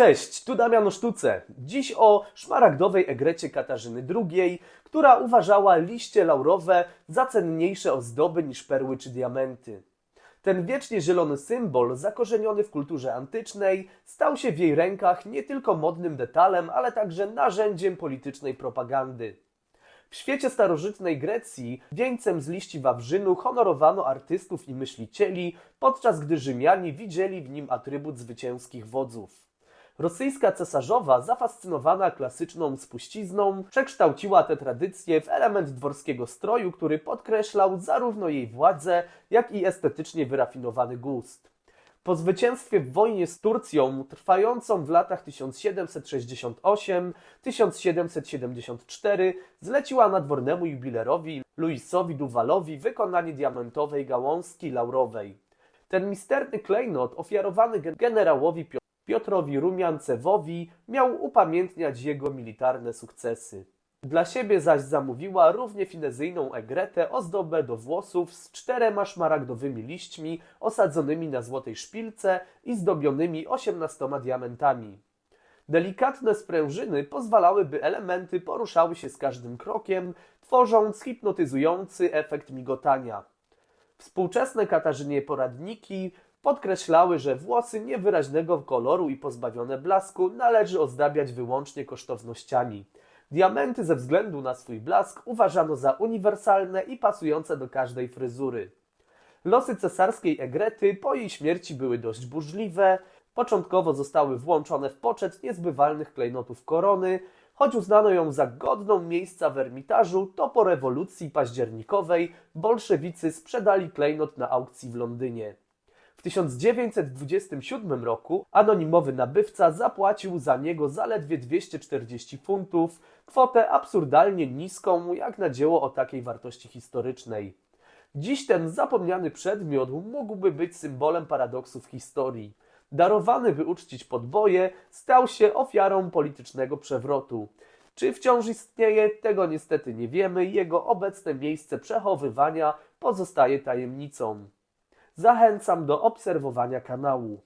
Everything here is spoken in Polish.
Cześć, tu Damian o sztuce. Dziś o szmaragdowej egrecie Katarzyny II, która uważała liście laurowe za cenniejsze ozdoby niż perły czy diamenty. Ten wiecznie zielony symbol, zakorzeniony w kulturze antycznej, stał się w jej rękach nie tylko modnym detalem, ale także narzędziem politycznej propagandy. W świecie starożytnej Grecji wieńcem z liści wawrzynu honorowano artystów i myślicieli, podczas gdy Rzymianie widzieli w nim atrybut zwycięskich wodzów. Rosyjska cesarzowa, zafascynowana klasyczną spuścizną, przekształciła tę tradycję w element dworskiego stroju, który podkreślał zarówno jej władzę, jak i estetycznie wyrafinowany gust. Po zwycięstwie w wojnie z Turcją, trwającą w latach 1768-1774, zleciła nadwornemu jubilerowi Louisowi Duvalowi wykonanie diamentowej gałązki laurowej. Ten misterny klejnot ofiarowany gen- generałowi Pio- Piotrowi Rumiancewowi miał upamiętniać jego militarne sukcesy. Dla siebie zaś zamówiła równie finezyjną egretę ozdobę do włosów z czterema szmaragdowymi liśćmi osadzonymi na złotej szpilce i zdobionymi osiemnastoma diamentami. Delikatne sprężyny pozwalały, by elementy poruszały się z każdym krokiem, tworząc hipnotyzujący efekt migotania. Współczesne Katarzynie poradniki podkreślały, że włosy niewyraźnego koloru i pozbawione blasku należy ozdabiać wyłącznie kosztownościami. Diamenty ze względu na swój blask uważano za uniwersalne i pasujące do każdej fryzury. Losy cesarskiej Egrety po jej śmierci były dość burzliwe. Początkowo zostały włączone w poczet niezbywalnych klejnotów korony, choć uznano ją za godną miejsca w Ermitażu, to po rewolucji październikowej bolszewicy sprzedali klejnot na aukcji w Londynie. W 1927 roku anonimowy nabywca zapłacił za niego zaledwie 240 funtów, kwotę absurdalnie niską jak na dzieło o takiej wartości historycznej. Dziś ten zapomniany przedmiot mógłby być symbolem paradoksów historii. Darowany, by uczcić podboje, stał się ofiarą politycznego przewrotu. Czy wciąż istnieje, tego niestety nie wiemy. Jego obecne miejsce przechowywania pozostaje tajemnicą. Zachęcam do obserwowania kanału.